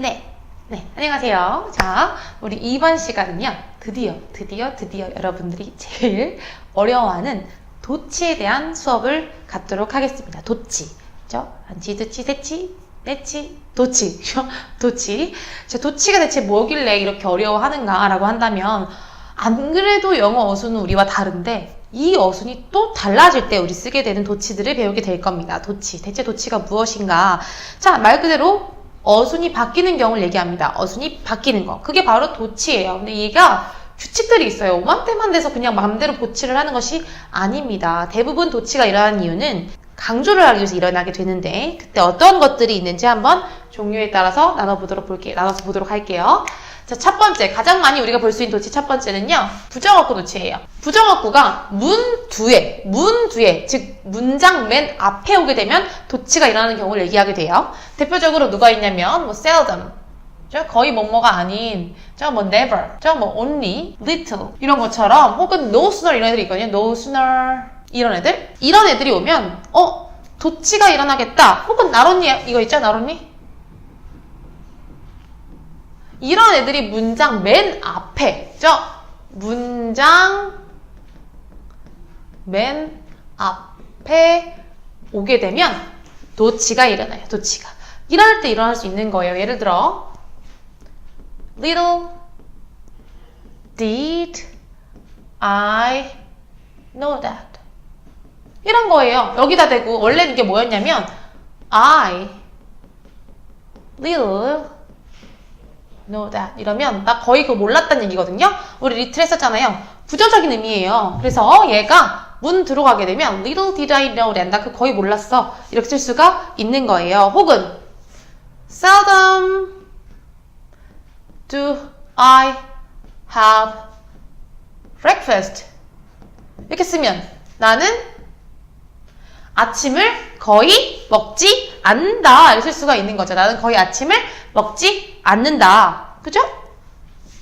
네. 네, 안녕하세요. 자, 우리 이번 시간은요. 드디어, 드디어, 드디어 여러분들이 제일 어려워하는 도치에 대한 수업을 갖도록 하겠습니다. 도치. 그죠? 한치, 두치, 세치, 네치, 도치. 도치. 자, 도치가 대체 뭐길래 이렇게 어려워하는가라고 한다면, 안 그래도 영어 어순은 우리와 다른데, 이 어순이 또 달라질 때 우리 쓰게 되는 도치들을 배우게 될 겁니다. 도치. 대체 도치가 무엇인가? 자, 말 그대로 어순이 바뀌는 경우를 얘기합니다. 어순이 바뀌는 거. 그게 바로 도치예요. 근데 얘가 규칙들이 있어요. 오만때만 돼서 그냥 마음대로 보치를 하는 것이 아닙니다. 대부분 도치가 일어나는 이유는 강조를 하기 위해서 일어나게 되는데 그때 어떤 것들이 있는지 한번 종류에 따라서 나눠보도록 볼게요. 나눠서 보도록 할게요. 자, 첫 번째, 가장 많이 우리가 볼 수 있는 도치 첫 번째는요, 부정어구 도치예요. 부정어구가 문 뒤에, 문 뒤에, 즉, 문장 맨 앞에 오게 되면 도치가 일어나는 경우를 얘기하게 돼요. 대표적으로 누가 있냐면, 뭐, seldom. 저 거의 뭐뭐가 아닌, 저뭐 never, 저뭐 only, little 이런 것처럼 혹은 no sooner 이런 애들이 있거든요. no sooner 이런 애들 이런 애들이 오면 어 도치가 일어나겠다. 혹은 나론니 이거 있죠 나론니 이런 애들이 문장 맨 앞에 죠 문장 맨 앞에 오게 되면 도치가 일어나요. 도치가 이럴 때 일어날 수 있는 거예요. 예를 들어 Little did I know that. 이런 거예요. 여기다 대고 원래는 이게 뭐였냐면 I little know that 이러면 나 거의 그거 몰랐다는 얘기거든요. 우리 리틀 했었잖아요. 부정적인 의미예요. 그래서 얘가 문 들어가게 되면 little did I know that 나 그 거의 몰랐어. 이렇게 쓸 수가 있는 거예요. 혹은 seldom do I have breakfast? 이렇게 쓰면 나는 아침을 거의 먹지 이렇게 쓸 수가 있는 거죠. 나는 거의 아침을 먹지 않는다. 그죠?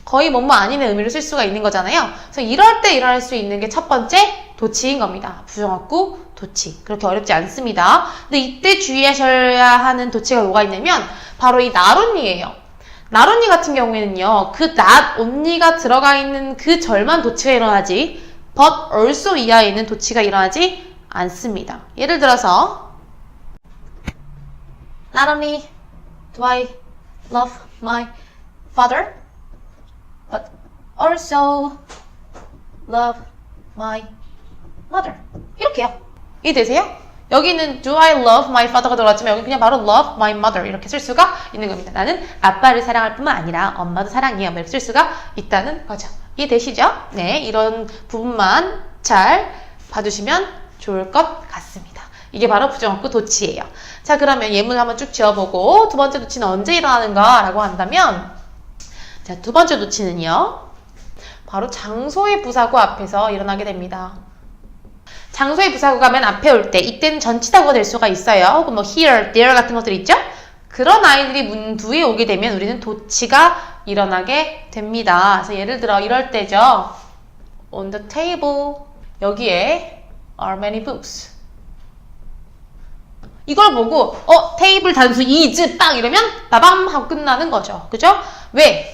거의 뭐뭐 아닌의 의미를 쓸 수가 있는 거잖아요. 그래서 이럴 때 일어날 수 있는 게 첫 번째 도치인 겁니다. 부정어구 도치. 그렇게 어렵지 않습니다. 근데 이때 주의하셔야 하는 도치가 뭐가 있냐면 바로 이 나론니예요. 나론니 같은 경우에는요. 그 not only가 들어가 있는 그 절만 도치가 일어나지 but also 이하에 있는 도치가 일어나지 않습니다. 예를 들어서 Not only do I love my father, but also love my mother. 이렇게요. 이해되세요? 여기는 do I love my father가 들어갔지만 여기 그냥 바로 love my mother 이렇게 쓸 수가 있는 겁니다. 나는 아빠를 사랑할 뿐만 아니라 엄마도 사랑해요. 이렇게 쓸 수가 있다는 거죠. 이해되시죠? 네, 이런 부분만 잘 봐주시면 좋을 것 같습니다. 이게 바로 부정어구 도치예요. 자, 그러면 예문을 한번 쭉 지어보고 두 번째 도치는 언제 일어나는가? 라고 한다면 자, 두 번째 도치는요. 바로 장소의 부사구 앞에서 일어나게 됩니다. 장소의 부사구가 맨 앞에 올 때 이때는 전치사구가 될 수가 있어요. 혹은 뭐 here, there 같은 것들 있죠? 그런 아이들이 문 뒤에 오게 되면 우리는 도치가 일어나게 됩니다. 그래서 예를 들어 이럴 때죠. On the table 여기에 are many books. 이걸 보고 어 테이블 단수 is 딱 이러면 빠밤 하고 끝나는 거죠. 그죠? 왜?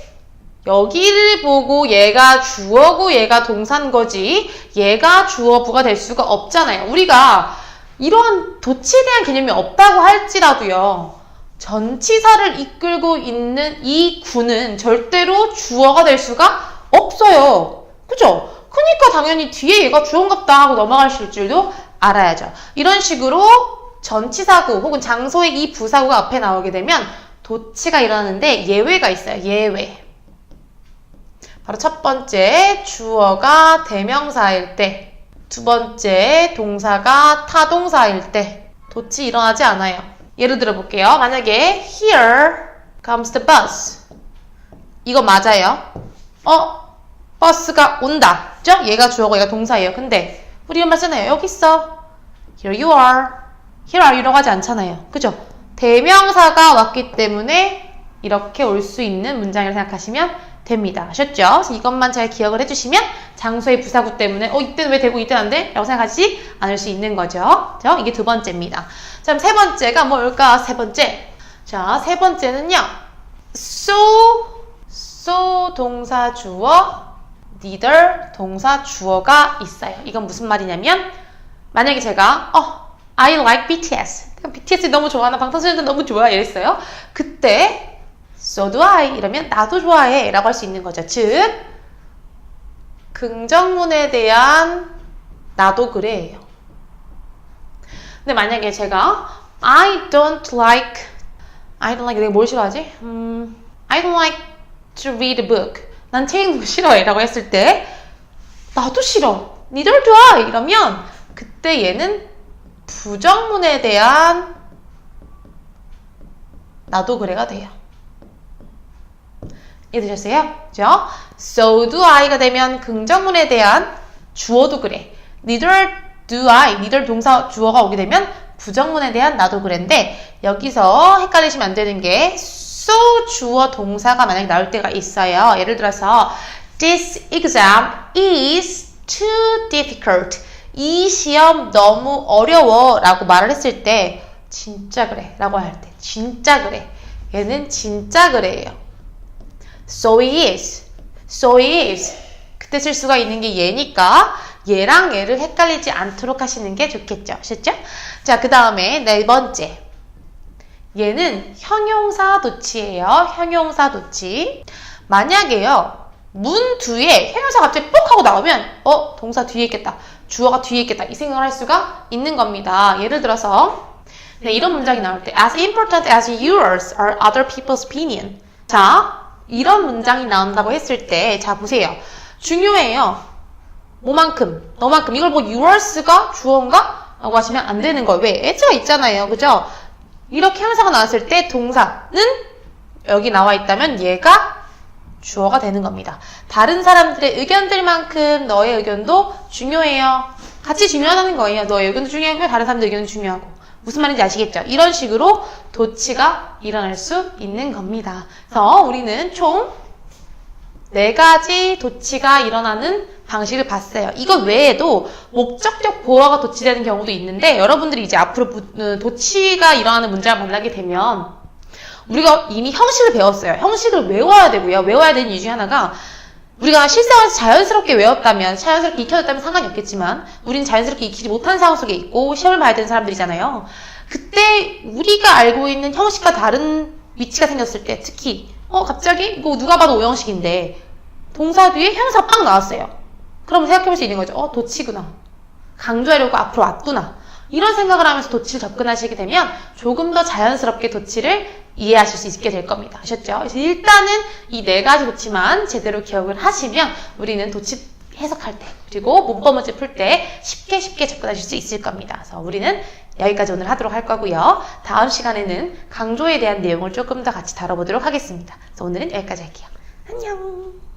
여기를 보고 얘가 주어고 얘가 동사인 거지 얘가 주어부가 될 수가 없잖아요. 우리가 이러한 도치에 대한 개념이 없다고 할지라도요. 전치사를 이끌고 있는 이 구는 절대로 주어가 될 수가 없어요. 그죠? 그러니까 당연히 뒤에 얘가 주어인갑다 하고 넘어가실 줄도 알아야죠. 이런 식으로 전치사구 혹은 장소의 이 부사구가 앞에 나오게 되면 도치가 일어나는데 예외가 있어요. 예외. 바로 첫 번째 주어가 대명사일 때, 두 번째 동사가 타동사일 때 도치 일어나지 않아요. 예를 들어 볼게요. 만약에 here comes the bus. 이거 맞아요. 어? 버스가 온다. 죠? 얘가 주어고 얘가 동사예요. 근데 우리 엄마 쓰나요? 여기 있어. Here you are. Here are you라고 하지 않잖아요. 그죠? 대명사가 왔기 때문에 이렇게 올 수 있는 문장이라고 생각하시면 됩니다. 아셨죠? 이것만 잘 기억을 해주시면 장소의 부사구 때문에 어 이때는 왜 되고 이때는 안 돼? 라고 생각하지 않을 수 있는 거죠. 자, 이게 두 번째입니다. 자, 세 번째가 뭘까? 세 번째. 자, 세 번째는요. so so 동사 주어 neither 동사 주어가 있어요. 이건 무슨 말이냐면 만약에 제가 어 I like BTS BTS 너무 좋아하나 방탄소년단 너무 좋아 이랬어요. 그때 so do I 이러면 나도 좋아해 라고 할 수 있는 거죠. 즉 긍정문에 대한 나도 그래예요. 근데 만약에 제가 I don't like I don't like 내가 뭘 싫어하지? 음, I don't like to read a book. 난 책 읽는 거 싫어해 라고 했을 때 나도 싫어. do I 이러면 그때 얘는 부정문에 대한 나도 그래가 돼요. 이해되셨어요? 그죠? So do I가 되면 긍정문에 대한 주어도 그래. Neither do I, neither 동사 주어가 오게 되면 부정문에 대한 나도 그래인데 여기서 헷갈리시면 안 되는 게 so 주어 동사가 만약에 나올 때가 있어요. 예를 들어서 This exam is too difficult. 이 시험 너무 어려워 라고 말을 했을 때 진짜 그래 라고 할 때 진짜 그래 얘는 진짜 그래예요. So is. So is. 그때 쓸 수가 있는 게 얘니까 얘랑 얘를 헷갈리지 않도록 하시는 게 좋겠죠. 아셨죠? 자, 그 다음에 네 번째. 얘는 형용사 도치예요. 형용사 도치. 만약에요. 문 뒤에 형용사 갑자기 뽁 하고 나오면 어? 동사 뒤에 있겠다. 주어가 뒤에 있겠다. 이 생각을 할 수가 있는 겁니다. 예를 들어서 네, 이런 문장이 나올 때 As important as yours are other people's opinion. 자, 이런 문장이 나온다고 했을 때, 자, 보세요. 중요해요. 뭐만큼, 너만큼. 이걸 뭐 yours가 주어인가? 라고 하시면 안 되는 거예요. 왜? as가 있잖아요. 그죠? 이렇게 형사가 나왔을 때 동사는 여기 나와 있다면 얘가 주어가 되는 겁니다. 다른 사람들의 의견들만큼 너의 의견도 중요해요. 같이 중요하다는 거예요. 너의 의견도 중요하고 다른 사람들 의견도 중요하고. 무슨 말인지 아시겠죠? 이런 식으로 도치가 일어날 수 있는 겁니다. 그래서 우리는 총 네 가지 도치가 일어나는 방식을 봤어요. 이거 외에도 목적격 보어가 도치되는 경우도 있는데 여러분들이 이제 앞으로 부- 어, 도치가 일어나는 문장을 만나게 되면 우리가 이미 형식을 배웠어요. 형식을 외워야 되고요. 외워야 되는 이유 중에 하나가 우리가 실생활에서 자연스럽게 외웠다면, 자연스럽게 익혀졌다면 상관이 없겠지만, 우리는 자연스럽게 익히지 못한 상황 속에 있고, 시험을 봐야 되는 사람들이잖아요. 그때 우리가 알고 있는 형식과 다른 위치가 생겼을 때, 특히, 어, 갑자기, 이거 누가 봐도 오형식인데, 동사 뒤에 형사 빵 나왔어요. 그러면 생각해 볼 수 있는 거죠. 어, 도치구나. 강조하려고 앞으로 왔구나. 이런 생각을 하면서 도치를 접근하시게 되면 조금 더 자연스럽게 도치를 이해하실 수 있게 될 겁니다. 아셨죠? 일단은 이 네 가지 도치만 제대로 기억을 하시면 우리는 도치 해석할 때 그리고 문법 문제 풀 때 쉽게 쉽게 접근하실 수 있을 겁니다. 그래서 우리는 여기까지 오늘 하도록 할 거고요. 다음 시간에는 강조에 대한 내용을 조금 더 같이 다뤄보도록 하겠습니다. 그래서 오늘은 여기까지 할게요. 안녕!